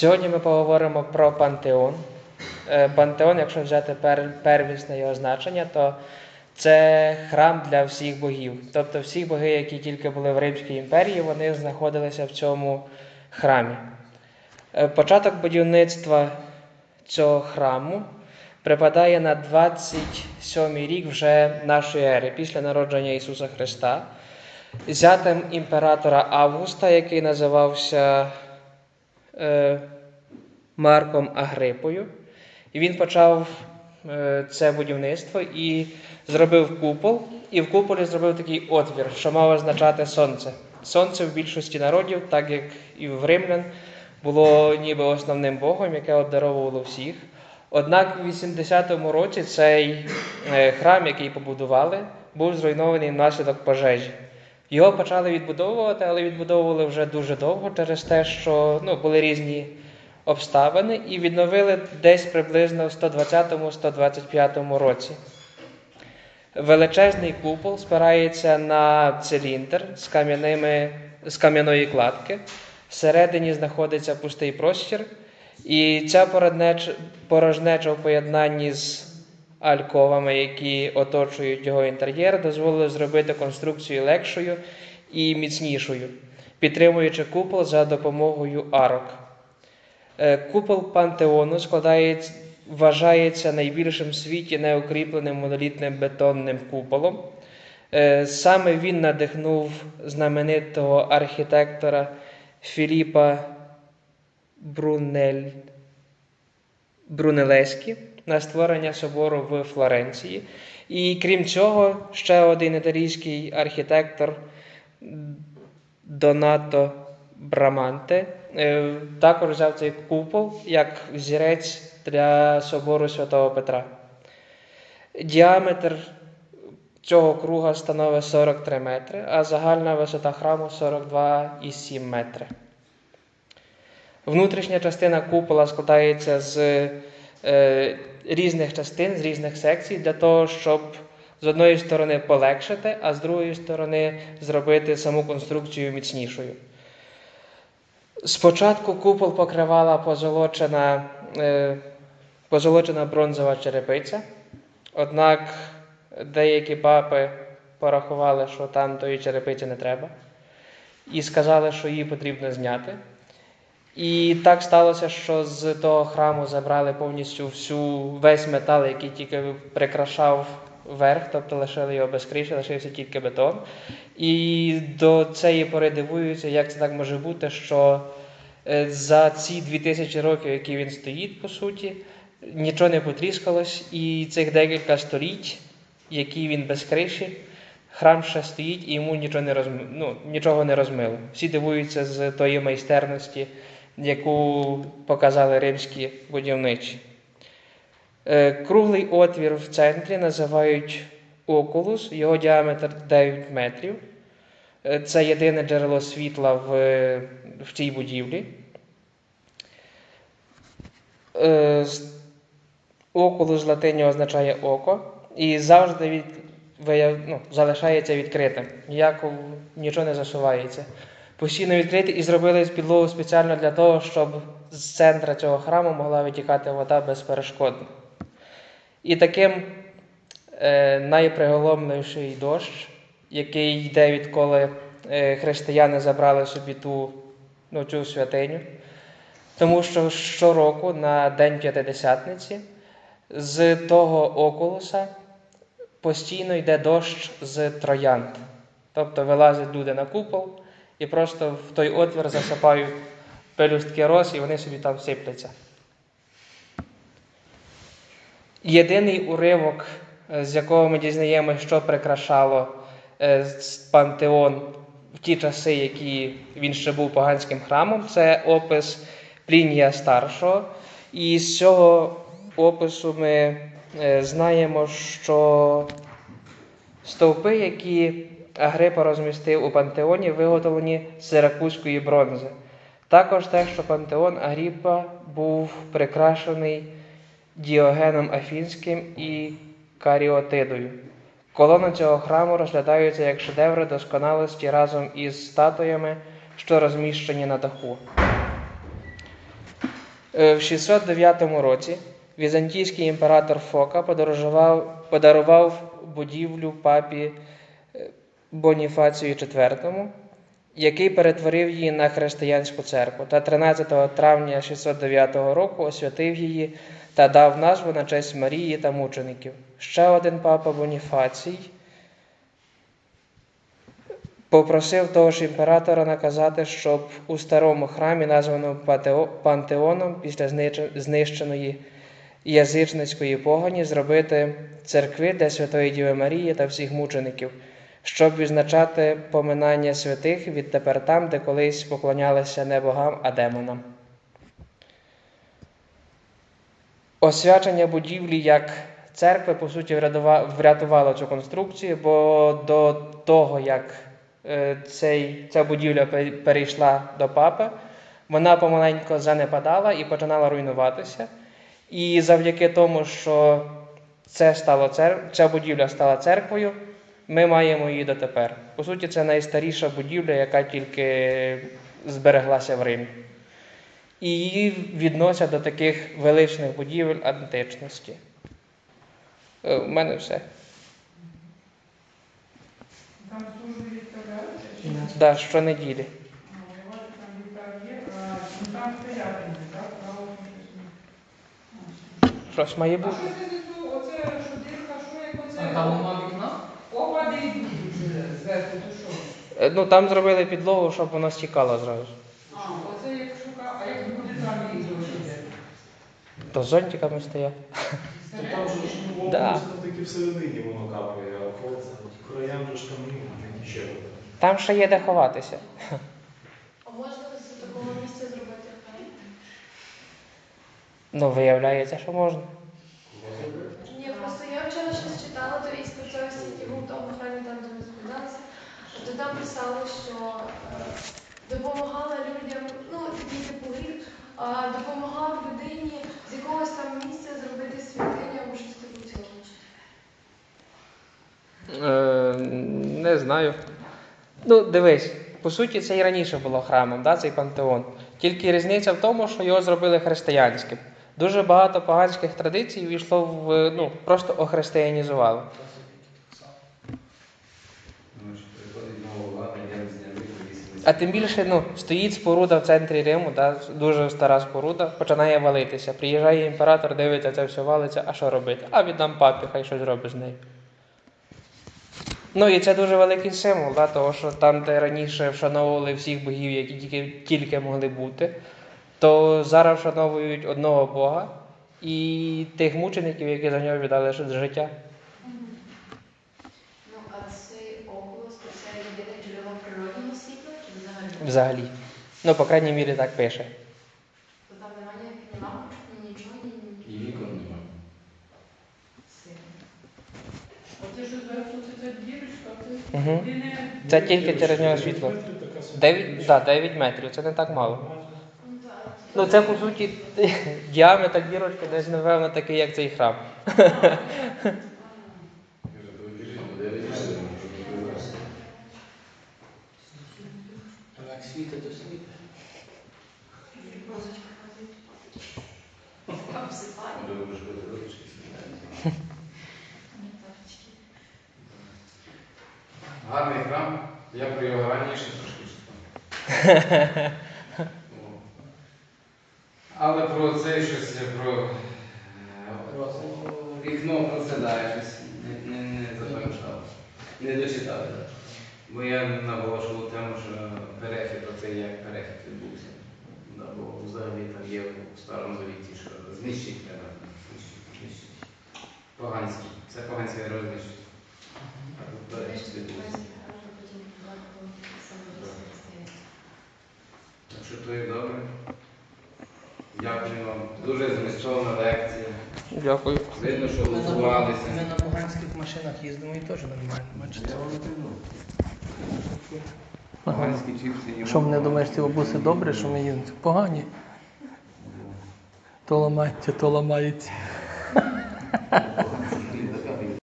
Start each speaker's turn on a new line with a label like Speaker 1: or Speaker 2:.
Speaker 1: Сьогодні ми поговоримо про пантеон. Е, Пантеон, якщо взяти первісне його значення, то це храм для всіх богів. Тобто всі боги, які тільки були в Римській імперії, вони знаходилися в цьому храмі. Е, Початок будівництва цього храму припадає на 27 й рік вже нашої ери, після народження Ісуса Христа, зятем імператора Августа, який називався Марком Агрипою. І він почав е, це будівництво і зробив купол, і в куполі зробив такий отвір, що мав означати сонце. Сонце в більшості народів, так як і в римлян, було ніби основним богом, яке обдаровувало всіх. Однак в 80-му році цей е, храм, який побудували, був зруйнований внаслідок пожежі. Його почали відбудовувати, але відбудовували вже дуже довго через те, що ну, були різні обставини, і відновили десь приблизно в 120-125 році. Величезний купол спирається на циліндр з, кам'яними, з кам'яної кладки. Всередині знаходиться пустий простір, і ця порожнеча, в поєднанні з альковами, які оточують його інтер'єр, дозволили зробити конструкцію легшою і міцнішою, підтримуючи купол за допомогою арок. Е, Купол пантеону вважається найбільшим в світі неукріпленим монолітним бетонним куполом. Е, Саме він надихнув знаменитого архітектора Філіпа Брунель... Брунелеські на створення собору в Флоренції. І крім цього, ще один італійський архітектор Донато Браманте також взяв цей купол як взірець для собору Святого Петра. Діаметр цього круга становить 43 метри, а загальна висота храму 42,7 метри. Внутрішня частина купола складається з е, різних частин, з різних секцій, для того, щоб з одної сторони полегшити, а з другої сторони зробити саму конструкцію міцнішою. Спочатку купол покривала позолочена, е, позолочена бронзова черепиця, однак деякі папи порахували, що там тої черепиці не треба, і сказали, що її потрібно зняти. І так сталося, що з того храму забрали повністю всю, весь метал, який тільки прикрашав верх, тобто лишили його без криші, лишився тільки бетон. І до цієї пори дивуються, як це так може бути, що е, за ці 2000 років, які він стоїть, по суті, нічого не потріскалось, і цих декілька століть, які він без криші, храм ще стоїть і йому нічого не розми... ну, нічого не розмило. Всі дивуються з тої майстерності, яку показали римські будівничі. Е, Круглий отвір в центрі називають окулус, його діаметр 9 метрів. Е, Це єдине джерело світла в, в цій будівлі. Е, Окулус з латині означає око і завжди від, ну, залишається відкритим. Ніяко нічого не засувається. Постійно відкритий і зробили підлогу спеціально для того, щоб з центра цього храму могла витікати вода безперешкодно. І таким е, найприголомніший дощ, який йде відколи е, християни забрали собі ту, ну, цю святиню. Тому що щороку на День П'ятидесятниці з того околоса постійно йде дощ з троянд. Тобто вилазять люди на купол і просто в той отвір засипають пелюстки роз, і вони собі там сипляться. Єдиний уривок, е, з якого ми дізнаємося, що прикрашало е, пантеон в ті часи, які він ще був поганським храмом, це опис Плінія Старшого. І з цього опису ми е, знаємо, що стовпи, які Агрипа розмістив у пантеоні, виготовлені з сиракузької бронзи. Також те, що пантеон Агріпа був прикрашений Діогеном Афінським і Каріотидою. Колони цього храму розглядаються як шедеври досконалості разом із статуями, що розміщені на даху. Е, В 609 році візантійський імператор Фока подарував будівлю папі е, Боніфацію IV, який перетворив її на християнську церкву, та 13 травня 609 року освятив її та дав назву на честь Марії та мучеників. Ще один папа Боніфацій попросив того ж імператора наказати, щоб у старому храмі, названому Пантеоном, після знищеної язичницької погані, зробити церкви для Святої Діви Марії та всіх мучеників, щоб відзначати поминання святих відтепер там, де колись поклонялися не богам, а демонам. Освячення будівлі як церкви, по суті, врятувало цю конструкцію, бо до того, як е, цей, ця будівля перейшла до папи, вона помаленько занепадала і починала руйнуватися. І завдяки тому, що це стало цер... ця будівля стала церквою, ми маємо її дотепер. По суті, це найстаріша будівля, яка тільки збереглася в Римі. І її відносять до таких величних будівель античності. Е, У мене все.
Speaker 2: Там служби відправляються? чи ні?
Speaker 1: Да, щонеділі.
Speaker 2: Там вітак є, а ну, там стояти не, так? Щось не.
Speaker 1: Щось
Speaker 2: А що це за оце, що дирка, що як оце?
Speaker 3: А там нема вікна?
Speaker 2: Опади йдуть вже зверху, то що?
Speaker 1: Е, Ну там зробили підлогу, щоб воно стікало зразу.
Speaker 2: А, оце як шука, а як буде там їх зробити?
Speaker 1: То з зонтиками стоять.
Speaker 4: То там же ж ну,
Speaker 1: Да.
Speaker 4: воно таки всередині воно капає, а по краям же ж там ну, такі ще.
Speaker 1: Там ще є де ховатися.
Speaker 5: А можна з такого місця зробити храм?
Speaker 1: Ну, виявляється, що можна.
Speaker 5: Ні, просто я вчора щось читала, то спецовості, які був в тому там де ми згадалися, то там писали, що е, допомагала людям, ну, типу а допомагав людині з якогось там місця зробити святиню або щось типу цього.
Speaker 1: Е, не знаю. Ну, дивись, по суті, це і раніше було храмом, да, цей пантеон. Тільки різниця в тому, що його зробили християнським. Дуже багато поганських традицій війшло в ну, просто охристиянізували.
Speaker 6: Ну, зняли, повісили.
Speaker 1: А тим більше ну, стоїть споруда в центрі Риму, да, дуже стара споруда, починає валитися. Приїжджає імператор, дивиться, це все валиться, а що робити? А віддам папі, хай щось робить з нею. Ну і це дуже великий символ, да, того, що там, де раніше вшановували всіх богів, які тільки, тільки могли бути, то зараз вшановують одного Бога і тих мучеників, які за нього віддали життя.
Speaker 7: Ну, а цей то це єдине джерело природнього світла чи взагалі?
Speaker 1: Взагалі. Ну, по крайній мірі, так пише.
Speaker 7: То там немає ніяких лампочок, ні нічого, ні
Speaker 6: І вікон нема.
Speaker 2: Оце що зверху, це ця дірочка, це єдине.
Speaker 1: Це тільки через нього світло. 9, да, 9 метрів, це не так мало.
Speaker 7: Ну.
Speaker 1: Це по суті діаметр дірочки десь, напевно, такий, як цей храм.
Speaker 6: Ручки сідати.
Speaker 7: Метафічки.
Speaker 6: Гарний храм. Я про його раніше трошки читав. Але про це щось про вікно про це да, щось не, не, не запам'ятав. Не дочитав. Бо я наголошував тему, що перехід, оце як перехід відбувся. Да, бо взагалі там є у старому завіті, що знищить треба. Поганський. Це поганське рознищить. А тут перехід відбувся. Так що то і добре. Дякую вам. Дуже змістовна лекція.
Speaker 1: Дякую.
Speaker 6: Видно, що готувалися.
Speaker 3: ми на поганських машинах їздимо і теж нормально. Бачите?
Speaker 6: Поганські чіпси їмо.
Speaker 3: Що мене думаєш, ці обуси добре, що ми їздимо? Погані. То ламається, то ламається.